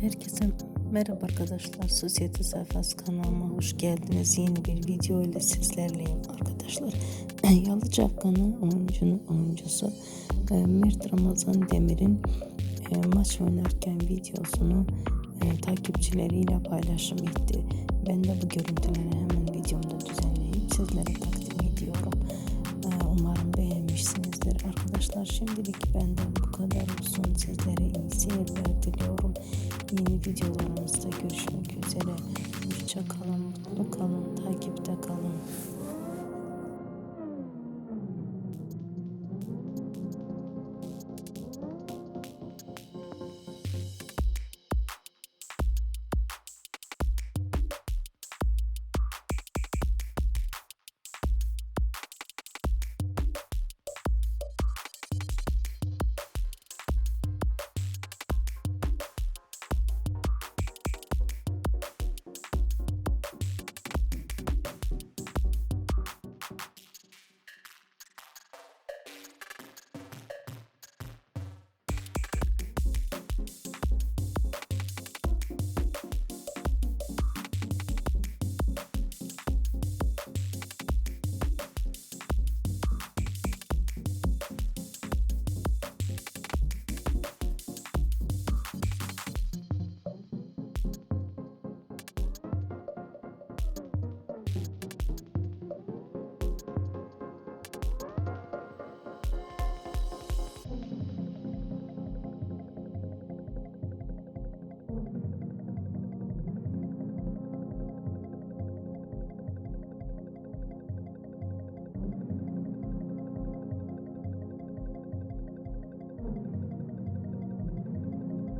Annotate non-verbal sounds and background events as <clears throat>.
Herkese merhaba arkadaşlar. Sosyete sayfası kanalıma hoş geldiniz. Yeni bir video ile sizlerleyim arkadaşlar. <clears throat> Yalı Çapkan'ın oyuncunun oyuncusu e, Mert Ramazan Demir'in e, maç oynarken videosunu e, takipçileriyle paylaşım etti. Ben de bu görüntüleri hemen videomda düzenleyip sizlere takdim ediyorum. Umarım beğenmişsinizdir arkadaşlar. Şimdilik benden bu kadar olsun. Sizlere iyi seyirler diliyorum. Yeni videolarımızda görüşmek üzere. Hoşça kalın, mutlu kalın, takipte kalın.